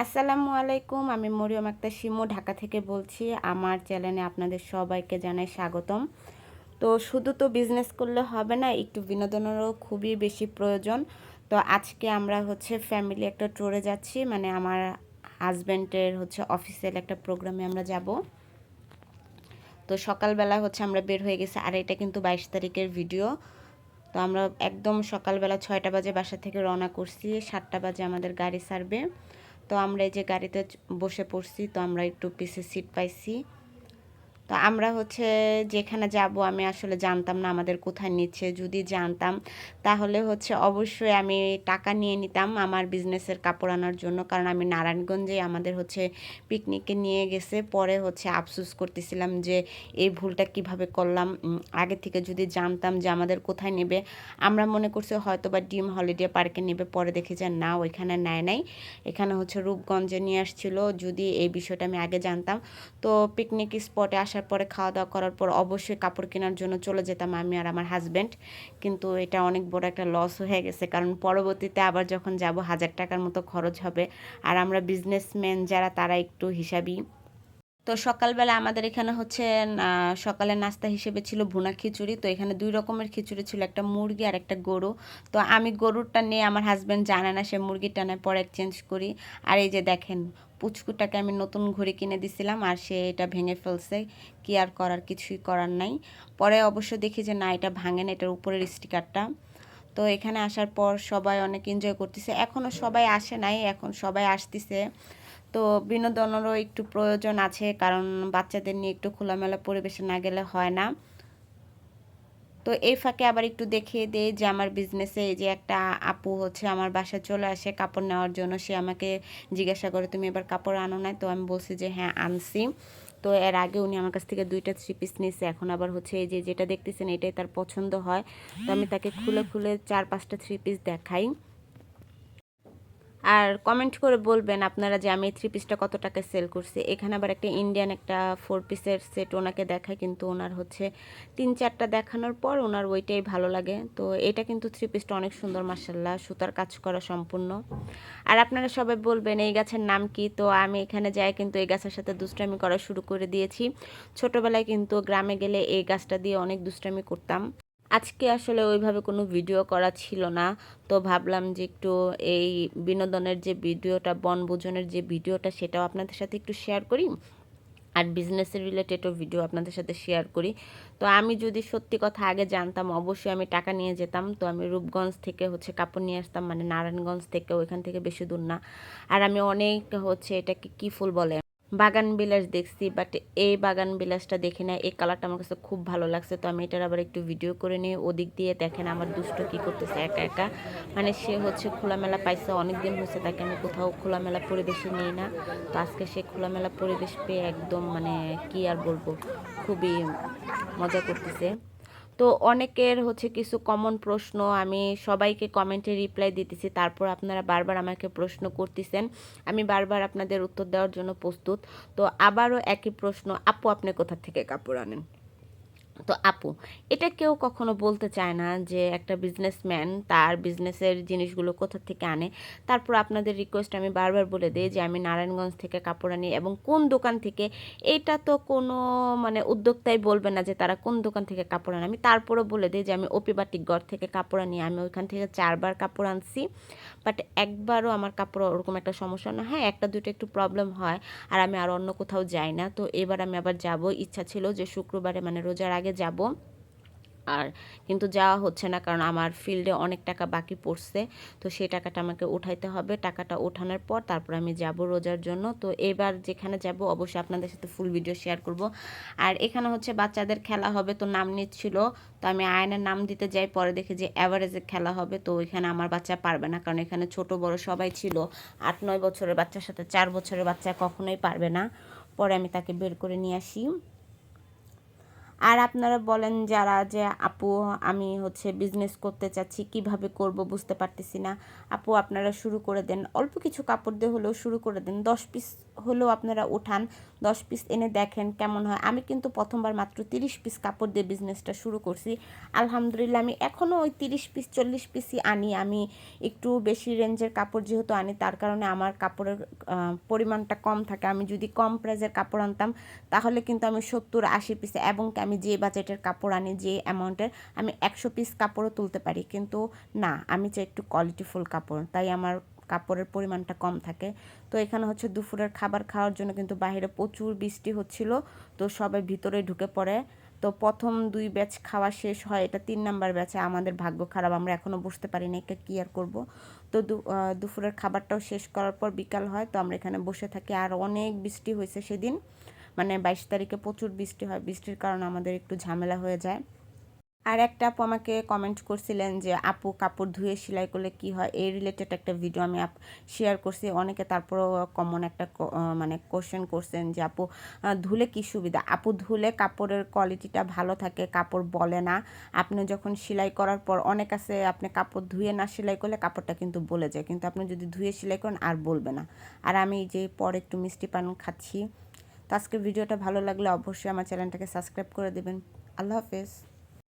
আসসালামু আলাইকুম, আমি মরিয়ম আক্তার শিমু ঢাকা থেকে বলছি আমার চ্যানেলে আপনাদের সবাইকে জানাই স্বাগতম। তো শুধু তো বিজনেস করলে হবে না, একটু বিনোদনেরও খুবই বেশি প্রয়োজন। তো আজকে আমরা হচ্ছে ফ্যামিলি একটা ট্যুরে যাচ্ছি মানে আমার হাজব্যান্ডের হচ্ছে অফিসিয়াল একটা প্রোগ্রামে আমরা যাব। তো সকালবেলা হচ্ছে আমরা বের হয়ে গেছি, আর এটা কিন্তু বাইশ তারিখের ভিডিও তো আমরা একদম সকালবেলা ছয়টা বাজে বাসা থেকে রওনা করছি, সাতটা বাজে আমাদের গাড়ি ছাড়বে। তো আমরা এই যে গাড়িতে বসে পড়ছি তো আমরা একটু পিসে সিট পাইছি। তো আমরা হচ্ছে যেখানে যাব আমি আসলে জানতাম না আমাদের কোথায় নিচ্ছে। যদি জানতাম, তাহলে হচ্ছে অবশ্যই আমি টাকা নিয়ে নিতাম আমার বিজনেসের কাপড় আনার জন্য। কারণ আমি নারায়ণগঞ্জে আমাদের হচ্ছে পিকনিকে নিয়ে গেছে। পরে হচ্ছে আফসুস করতেছিলাম যে এই ভুলটা কীভাবে করলাম। আগে থেকে যদি জানতাম যে আমাদের কোথায় নেবে, আমরা মনে করছি হয়তো বা ডিম হলিডে পার্কে নেবে। পরে দেখি যে না, ওইখানে নেয় নাই। এখানে হচ্ছে রূপগঞ্জে নিয়ে আসছিল। যদি এই বিষয়টা আমি আগে জানতাম, তো পিকনিক স্পটে আসার পরে খাওয়া দাওয়া করার পর অবশ্যই কাপড় কেনার জন্য চলে যেতাম আমি আর আমার হাজব্যান্ড কিন্তু এটা অনেক বড় একটা লস হয়ে গেছে। কারণ পরবর্তীতে আবার যখন যাব, হাজার টাকার মতো খরচ হবে। আর আমরা বিজনেসম্যান যারা, তারা একটু হিসাবই তো সকালবেলা আমাদের এখানে হচ্ছে সকালের নাস্তা হিসেবে ছিল ভুনা খিচুড়ি। তো এখানে দুই রকমের খিচুড়ি ছিল, একটা মুরগি আর একটা গরু। তো আমি গরুরটা নিয়ে আমার হাজব্যান্ড জানে না, সে মুরগিটা নেয়, পরে এক্সচেঞ্জ করি। আর এই যে দেখেন পুচকুটাকে আমি নতুন ঘড়ি কিনে দিছিলাম আর সে এটা ভেঙে ফেলছে। কি আর করার? কিছুই করার নাই। পরে অবশ্য দেখি যে না, এটা ভাঙে না, এটার উপরের স্টিকারটা। তো এখানে আসার পর সবাই অনেক এনজয় করতেছে। এখনও সবাই আসে নাই, এখন সবাই আসতেছে। তো বিনোদনেরও একটু প্রয়োজন আছে, কারণ বাচ্চাদের নিয়ে একটু খোলামেলা পরিবেশে না গেলে হয় না। তো এই ফাঁকে আবার একটু দেখিয়ে দেয় যে আমার বিজনেসে এই যে একটা আপু হচ্ছে আমার বাসা চলে আসে কাপড় নেওয়ার জন্য, সে আমাকে জিজ্ঞাসা করে, তুমি এবার কাপড় আনো না তো আমি বলছি যে হ্যাঁ আনছি। তো এর আগে উনি আমার কাছ থেকে দুইটা থ্রি পিস নিয়েছে এখন আবার হচ্ছে এই যে যেটা দেখতেছেন এটাই তার পছন্দ হয়। তো আমি তাকে খুলে খুলে চার পাঁচটা থ্রি পিস দেখাই। আর কমেন্ট করে বলবেন আপনারা যে আমি এই থ্রি পিসটা কত টাকায় সেল করছি। এখানে আবার একটা ইন্ডিয়ান একটা ফোর পিসের সেট ওনাকে দেখায়, কিন্তু ওনার হচ্ছে তিন চারটা দেখানোর পর ওনার ওইটাই ভালো লাগে। তো এটা কিন্তু থ্রি পিসটা অনেক সুন্দর মার্শাল্লাহ সুতার কাজ করা সম্পূর্ণ। আর আপনারা সবাই বলবেন এই গাছের নাম কি? তো আমি এখানে যাই, কিন্তু এই গাছের সাথে দুষ্টামি করা শুরু করে দিয়েছি। ছোটোবেলায় কিন্তু গ্রামে গেলে এই গাছটা দিয়ে অনেক দুষ্টামি করতাম। আজকে আসলে ওইভাবে কোনো ভিডিও করা ছিল না। তো ভাবলাম যে একটু এই বিনোদনের যে ভিডিওটা, বনভোজনের যে ভিডিওটা, সেটাও আপনাদের সাথে একটু শেয়ার করি আর বিজনেসের রিলেটেডও ভিডিও আপনাদের সাথে শেয়ার করি। তো আমি যদি সত্যি কথা আগে জানতাম, অবশ্যই আমি টাকা নিয়ে যেতাম। তো আমি রূপগঞ্জ থেকে হচ্ছে কাপড় নিয়ে আসতাম মানে নারায়ণগঞ্জ থেকে, ওইখান থেকে বেশি দূর না। আর আমি অনেক হচ্ছে এটাকে কী ফুল বলে বাগান বিলাস দেখছি বাট এই বাগান বিলাসটা দেখে না, এই কালারটা আমার কাছে খুব ভালো লাগছে, তো আমি এটার আবার একটু ভিডিও করে নিয়ে ওদিক দিয়ে দেখেন আমার দুষ্ট কি করতেছে একা একা। মানে সে হচ্ছে খোলামেলা পাইছে অনেক দিন হয়েছে তাকে আমি কোথাও খোলামেলা পরিবেশে নিই না। তো আজকে সে খোলামেলা পরিবেশ পেয়ে একদম মানে কি আর বলব, খুবই মজা করতেছে। তো অনেকের হচ্ছে কিছু কমন প্রশ্ন, আমি সবাইকে কমেন্টে রিপ্লাই দিতেছি, তারপর আপনারা বারবার আমাকে প্রশ্ন করতেছেন, আমি বারবার আপনাদের উত্তর দেওয়ার জন্য প্রস্তুত। তো আবারও একই প্রশ্ন, আপু আপনি কোথা থেকে কাপড় আনেন? তো আপু, এটা কেউ কখনো বলতে চায় না যে একটা বিজনেসম্যান তার বিজনেসের জিনিসগুলো কোথা থেকে আনে। তারপর আপনাদের রিকোয়েস্ট আমি বারবার বলে দিই যে আমি নারায়ণগঞ্জ থেকে কাপড় আনি এবং কোন দোকান থেকে, এটা তো কোনো মানে উদ্যোক্তাই বলবে না যে তারা কোন দোকান থেকে কাপড় আনে। আমি তারপরও বলে দিই যে আমি ওপিবাটিক গড় থেকে কাপড় আনি, আমি ওইখান থেকে চারবার কাপড় আনছি। বাট একবারও আমার কাপড় ওরকম একটা সমস্যা না। হ্যাঁ একটা দুটো একটু প্রবলেম হয় আর আমি আর অন্য কোথাও যাই না। তো এবার আমি আবার যাব। ইচ্ছা ছিল যে শুক্রবারে মানে রোজার আগে যাব। আর কিন্তু যাওয়া হচ্ছে না কারণ আমার ফিল্ডে অনেক টাকা বাকি পড়ছে। তো সেই টাকাটা আমাকে উঠাইতে হবে। টাকাটা ওঠানোর পর তারপর আমি যাব রোজার জন্য। তো এবার যেখানে যাব অবশ্যই আপনাদের সাথে ফুল ভিডিও শেয়ার করব। আর এখানে হচ্ছে বাচ্চাদের খেলা হবে। তো নাম নিচ্ছিল। তো আমি আয়নের নাম দিতে যাই। পরে দেখি যে অ্যাভারেজে খেলা হবে। তো এখানে আমার বাচ্চা পারবে না। কারণ এখানে ছোট, বড় সবাই ছিল। আট, নয় বছরের বাচ্চার সাথে চার বছরের বাচ্চা কখনোই পারবে না। পরে আমি তাকে বের করে নিয়ে আসি। আর আপনারা বলেন যারা যে, আপু, আমি হচ্ছে বিজনেস করতে চাচ্ছি, কীভাবে করব বুঝতে পারতেছি না। আপু, আপনারা শুরু করে দেন। অল্প কিছু কাপড় দিয়ে হলেও শুরু করে দেন। দশ পিস হলেও আপনারা উঠান, দশ পিস এনে দেখেন কেমন হয়। আমি কিন্তু প্রথমবার মাত্র তিরিশ পিস কাপড় দিয়ে বিজনেসটা শুরু করছি। আলহামদুলিল্লাহ, আমি এখনও ওই তিরিশ পিস চল্লিশ পিসই আনি। আমি একটু বেশি রেঞ্জের কাপড় যেহেতু আনি, তার কারণে আমার কাপড়ের পরিমাণটা কম থাকে। আমি যদি কম প্রাইসের কাপড় আনতাম, তাহলে কিন্তু আমি সত্তর, আশি পিসে এবং আমি যে বাজেটের কাপড় আনি, যে অ্যামাউন্টের আমি একশো পিস কাপড়ও তুলতে পারি। কিন্তু না, আমি চাই একটু কোয়ালিটিফুল কাপড়। তাই আমার কাপড়ের পরিমাণটা কম থাকে। তো এখানে হচ্ছে দুপুরের খাবার খাওয়ার জন্য কিন্তু বাইরে প্রচুর বৃষ্টি হচ্ছিল, তো সবাই ভিতরে ঢুকে পড়ে। তো প্রথম দুই ব্যাচ খাওয়া শেষ হয়, এটা তিন নাম্বার ব্যাচে আমাদের ভাগ্য খারাপ, আমরা এখনও বুঝতে পারিনি এটা কী আর করব। তো দুপুরের খাবারটাও শেষ করার পর বিকাল হয়, তো আমরা এখানে বসে থাকি। আর অনেক বৃষ্টি হয়েছে সেদিন মানে বাইশ তারিখে প্রচুর বৃষ্টি হয়, বৃষ্টির কারণে আমাদের একটু ঝামেলা হয়ে যায়। আর একটা আপু আমাকে কমেন্ট করছিলেন যে, আপু, কাপড় ধুয়ে সেলাই করলে কি হয়? এই রিলেটেড একটা ভিডিও আমি আপ শেয়ার করছি। অনেকে তারপরও কমন একটা মানে কোশ্চেন করছেন যে, আপু ধুলে কি সুবিধা? আপু, ধুলে কাপড়ের কোয়ালিটিটা ভালো থাকে, কাপড় বলে না। আপনি যখন সেলাই করার পর অনেক আছে, আপনি কাপড় ধুয়ে না সেলাই করলে কাপড়টা কিন্তু বলে যায়। কিন্তু আপনি যদি ধুয়ে সেলাই করেন, আর বলবে না। আর আমি যে পরে একটু মিষ্টি পান খাচ্ছি। তো আজকের ভিডিওটা ভালো লাগলে অবশ্যই আমার চ্যানেলটাকে সাবস্ক্রাইব করে দেবেন। আল্লাহ হাফেজ।